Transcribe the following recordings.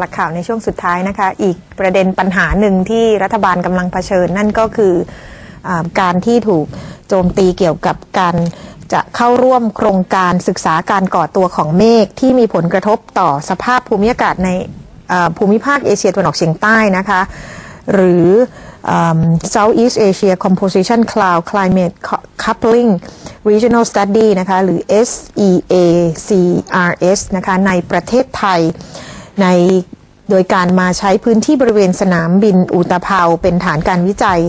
หลักข่าวในช่วงสุดท้ายนะคะ อีกประเด็นปัญหาหนึ่งที่รัฐบาลกำลังเผชิญนั่นก็คืออการที่ถูกโจมตีเกี่ยวกับการจะเข้าร่วมโครงการศึกษาการก่อตัวของเมฆที่มีผลกระทบต่อสภาพภูมิอากาศในภูมิภาคเอเชียตะวันออกเฉียงใต้นะคะ หรือ Southeast Asia Composition Cloud Climate Coupling Regional Study นะคะ หรือ SEACRS นะคะ ในประเทศไทย ในโดยการมาใช้พื้นที่บริเวณสนามบินอุตภาวเป็นฐานการวิจัย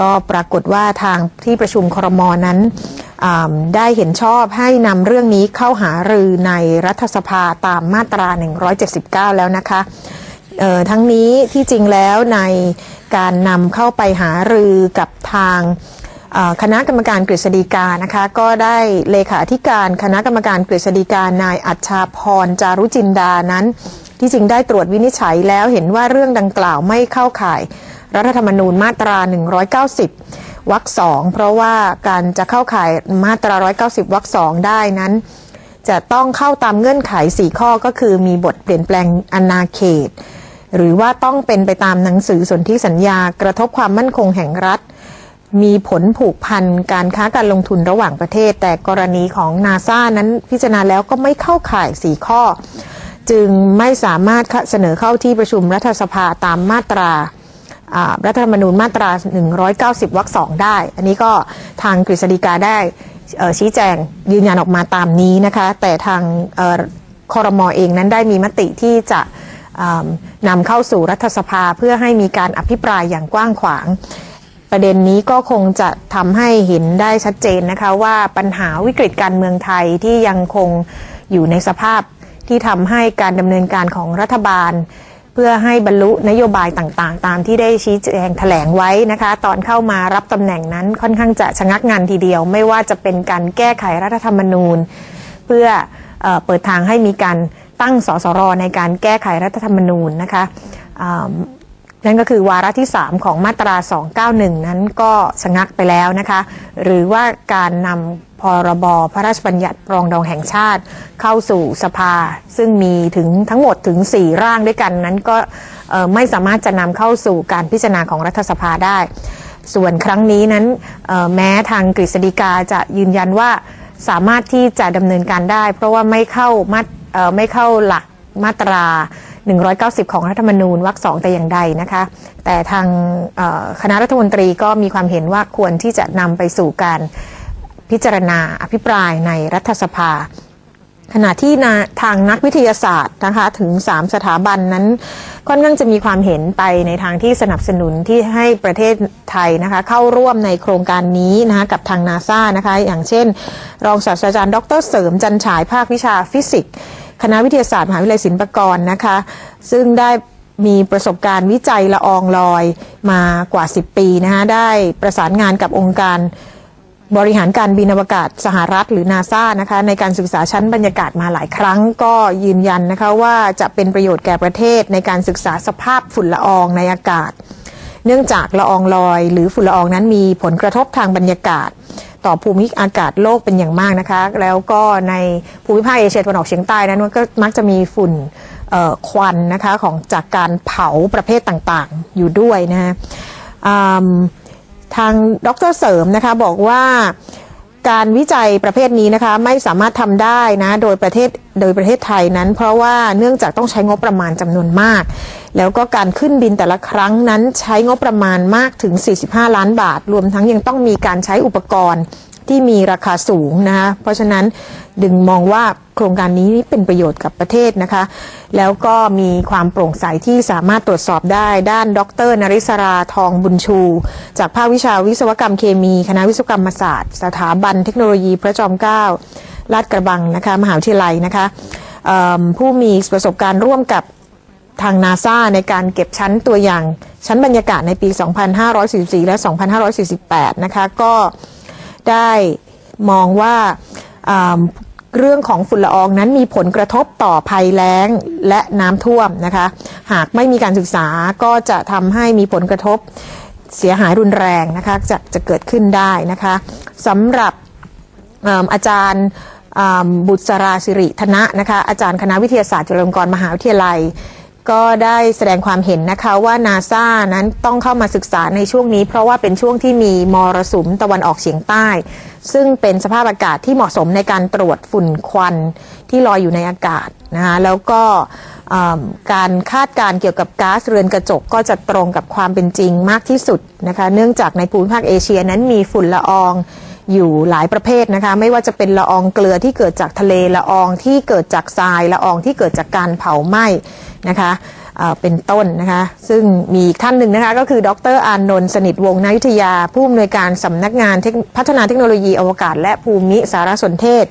ก็ปรากฏว่าทางที่ประชุมครมนั้นได้เห็นชอบให้นำเรื่องนี้เข้าหารือในรัฐสภาตามมาตรา 179 แล้วนะคะทั้งนี้ที่จริงแล้วในการนำเข้าไปหารือกับทางคณะกรรมการกฤษฎีกานะคะ ก็ได้เลขาธิการคณะกรรมการกฤษฎีกานายอัชชาพรจารุจินดานั้น ที่จริงได้ตรวจวินิจฉัยแล้วเห็นว่าเรื่องดังกล่าวไม่เข้าข่าย รัฐธรรมนูญมาตรา 190 วรรคสองเพราะว่าการจะเข้าข่ายมาตรา 190 วรรคสองได้นั้น จะต้องเข้าตามเงื่อนไข 4 ข้อก็คือมีบทเปลี่ยนแปลงอนาเขต หรือว่าต้องเป็นไปตามหนังสือสนธิสัญญากระทบความมั่นคงแห่งรัฐมีผลผูกพันการค้าการลงทุนระหว่างประเทศ แต่กรณีของนาซานั้นพิจารณาแล้วก็ไม่เข้าข่าย4ข้อ จึงไม่สามารถเสนอเข้าที่ประชุมรัฐสภาตามมาตรารัฐธรรมนูญมาตรา 190 วรรคสองได้ อันนี้ก็ทางกฤษฎีกาได้ชี้แจงยืนยันออกมาตามนี้นะคะ แต่ทางคอรมอเองนั้นได้มีมติที่จะนำเข้าสู่รัฐสภาเพื่อให้มีการอภิปรายอย่างกว้างขวาง ประเด็นนี้ก็คงจะทำให้เห็นได้ชัดเจนนะคะว่าปัญหาวิกฤตการเมืองไทยที่ยังคงอยู่ในสภาพ ที่ทำให้การดำเนินการของรัฐบาล เพื่อให้บรรลุนโยบายต่างๆ ตามที่ได้ชี้แจงแถลงไว้นะคะ ตอนเข้ามารับตำแหน่งนั้นค่อนข้างจะชะงักงานทีเดียว ไม่ว่าจะเป็นการแก้ไขรัฐธรรมนูญ เพื่อเออเปิดทางให้มีการตั้งสสรในการแก้ไขรัฐธรรมนูญนะคะ นั่นก็คือวาระที่ 3 ของมาตรา 291 นั้นก็ชะงักไปแล้วนะคะ หรือว่าการนำพรบพระราชบัญญัติปรองดองแห่งชาติเข้าสู่สภา ซึ่งมีถึงทั้งหมดถึง 4 ร่างด้วยกันนั้นก็ไม่สามารถจะนำเข้าสู่การพิจารณาของรัฐสภาได้ ส่วนครั้งนี้นั้นแม้ทางกฤษฎีกาจะยืนยันว่าสามารถที่จะดำเนินการได้ เพราะว่าไม่เข้ามาไม่เข้าหลักมาตรา 190 ของรัฐธรรมนูญวรรคสองแต่อย่างใดนะคะ แต่ทางคณะรัฐมนตรีก็มีความเห็นว่าควรที่จะนำไปสู่การพิจารณาอภิปรายในรัฐสภา ขณะที่ทางนักวิทยาศาสตร์นะคะถึง 3 สถาบันนั้นค่อนข้างจะมีความเห็นไปในทางที่สนับสนุนที่ให้ประเทศไทยนะคะเข้าร่วมในโครงการนี้นะคะกับทางนาซานะคะอย่างเช่น รองศาสตราจารย์ ดรเสริมจันฉายภาควิชาฟิสิกส์ คณะวิทยาศาสตร์มหาวิทยาลัยศิลปากรนะคะ ซึ่งได้มีประสบการณ์วิจัยละอองลอยมากว่า 10 ปีนะคะได้ประสานงานกับองค์การบริหารการบินอวกาศสหรัฐหรือนาซานะคะในการศึกษาชั้นบรรยากาศมาหลายครั้งก็ยืนยันนะคะว่าจะเป็นประโยชน์แก่ประเทศในการศึกษาสภาพฝุ่นละอองในอากาศ เนื่องจากละอองลอย หรือฝุ่นละอองนั้นมีผลกระทบทางบรรยากาศ ต่อภูมิอากาศโลกเป็นอย่างมากนะคะ แล้วก็ในภูมิภาคเอเชียตะวันออกเฉียงใต้นั้นก็มักจะมีฝุ่นควันนะคะของจากการเผาประเภทต่างๆอยู่ด้วยนะฮะทางดรเสริมนะคะบอกว่า การวิจัยประเภทนี้นะคะไม่สามารถทำได้นะโดยประเทศโดยประเทศไทยนั้น เพราะว่าเนื่องจากต้องใช้งบประมาณจำนวนมาก แล้วก็การขึ้นบินแต่ละครั้งนั้นใช้งบประมาณมากถึง 45 ล้านบาท รวมทั้งยังต้องมีการใช้อุปกรณ์ ที่มีราคาสูงนะคะเพราะฉะนั้นดึงมองว่าโครงการนี้เป็นประโยชน์กับประเทศนะคะ แล้วก็มีความโปร่งใสที่สามารถตรวจสอบได้ ด้านดรนริศราทองบุญชู จากภาควิชาวิศวกรรมเคมี คณะวิศวกรรมศาสตร์ สถาบันเทคโนโลยีพระจอมเกล้าลาดกระบังนะคะ มหาวิทยาลัยนะคะผู้มีประสบการณ์ร่วมกับทางนาซาในการเก็บชั้นตัวอย่างชั้นบรรยากาศในปี 2544 และ 2548 นะคะ ก็ ได้มองว่าเรื่องของฝุ่นละอองนั้นมีผลกระทบต่อภัยแล้งและน้ำท่วมนะคะ หากไม่มีการศึกษาก็จะทำให้มีผลกระทบเสียหายรุนแรงนะคะจะจะเกิดขึ้นได้นะคะสำหรับเอิ่มอาจารย์บุษราสิริธนะนะคะอาจารย์คณะวิทยาศาสตร์จุฬาลงกรณ์มหาวิทยาลัย ก็ได้แสดงความเห็นนะคะว่านาซานั้นต้องเข้ามาศึกษาในช่วงนี้ เพราะว่าเป็นช่วงที่มีมรสุมตะวันออกเฉียงใต้ ซึ่งเป็นสภาพอากาศที่เหมาะสมในการตรวจฝุ่นควันที่ลอยอยู่ในอากาศนะคะแล้วก็การคาดการเกี่ยวกับก๊าซเรือนกระจกก็จะตรงกับความเป็นจริงมากที่สุดนะคะเนื่องจากในภูมิภาคเอเชียนั้นมีฝุ่นละอองอยู่หลายประเภทนะคะไม่ว่าจะเป็นละอองเกลือที่เกิดจากทะเลละอองที่เกิดจากทรายละอองที่เกิดจากการเผาไหม้ นะคะเป็นต้นนะคะ ซึ่งมีท่านหนึ่งนะคะ ก็คือดรอานนท์สนิทวงศ์นายุทธยา ผู้อำนวยการสำนักงานพัฒนาเทคโนโลยีอวกาศ และภูมิสารสนเทศ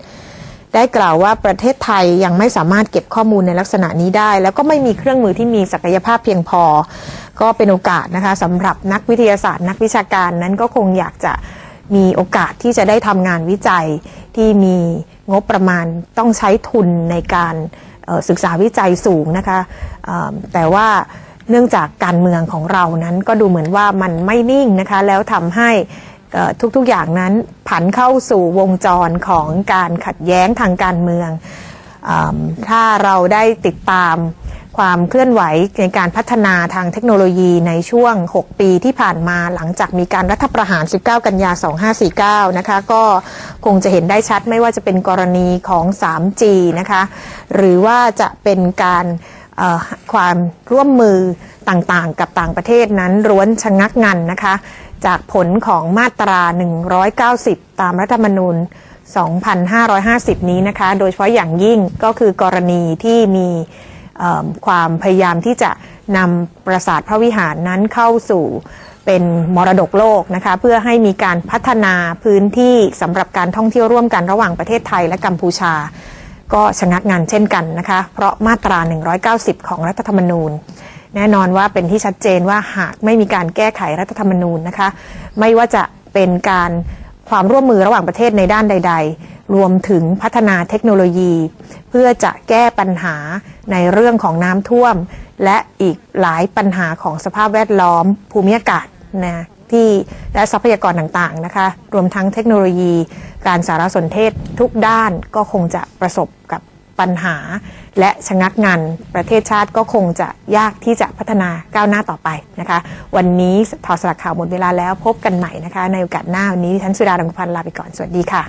ได้กล่าวว่าประเทศไทยยังไม่สามารถเก็บข้อมูลในลักษณะนี้ได้ แล้วก็ไม่มีเครื่องมือที่มีศักยภาพเพียงพอ ก็เป็นโอกาสนะคะสำหรับนักวิทยาศาสตร์ นักวิชาการนั้นก็คงอยากจะมีโอกาสที่จะได้ทำงานวิจัยที่มีงบประมาณต้องใช้ทุนในการ ศึกษาวิจัยสูงนะคะแต่ว่าเนื่องจากการเมืองของเรานั้นก็ดูเหมือนว่ามันไม่นิ่งนะคะแล้วทำให้ทุกๆอย่างนั้นผันเข้าสู่วงจรของการขัดแย้งทางการเมือง ถ้าเราได้ติดตาม ความเคลื่อนไหวในการพัฒนาทางเทคโนโลยีในช่วง 6 ปีที่ผ่านมาหลังจากมีการรัฐประหาร 19 กันยา 2549 นะคะ ก็คงจะเห็นได้ชัดไม่ว่าจะเป็นกรณีของ 3G นะคะ หรือว่าจะเป็นการความร่วมมือต่างๆ กับต่างประเทศนั้นร้วนชะงักงันนะคะ จากผลของมาตรา 190 ตามรัฐธรรมนูญ2550 นี้นะคะ โดยเฉพาะอย่างยิ่งก็คือกรณีที่มี ความพยายามที่จะนำปราสาทพระวิหารนั้นเข้าสู่เป็นมรดกโลกนะคะเพื่อให้มีการพัฒนาพื้นที่สำหรับการท่องเที่ยวร่วมกันระหว่างประเทศไทยและกัมพูชา ก็ชะงักงานเช่นกันนะคะ เพราะมาตรา 190 ของรัฐธรรมนูญ แน่นอนว่าเป็นที่ชัดเจนว่าหากไม่มีการแก้ไขรัฐธรรมนูญนะคะ ไม่ว่าจะเป็นการความร่วมมือระหว่างประเทศในด้านใด ๆ รวมถึงพัฒนาเทคโนโลยี เพื่อจะแก้ปัญหาในเรื่องของน้ำท่วม และอีกหลายปัญหาของสภาพแวดล้อมภูมิอากาศนะที่และทรัพยากรต่างๆนะคะ รวมทั้งเทคโนโลยี การสารสนเทศทุกด้านก็คงจะประสบกับปัญหา และชะงักงานประเทศชาติก็คงจะยากที่จะพัฒนาก้าวหน้าต่อไปนะคะ วันนี้ถอดสลักข่าวหมดเวลาแล้วพบกันใหม่นะคะ ในโอกาสหน้าวันนี้ท่านสุดาดังพันลาไปก่อน สวัสดีค่ะ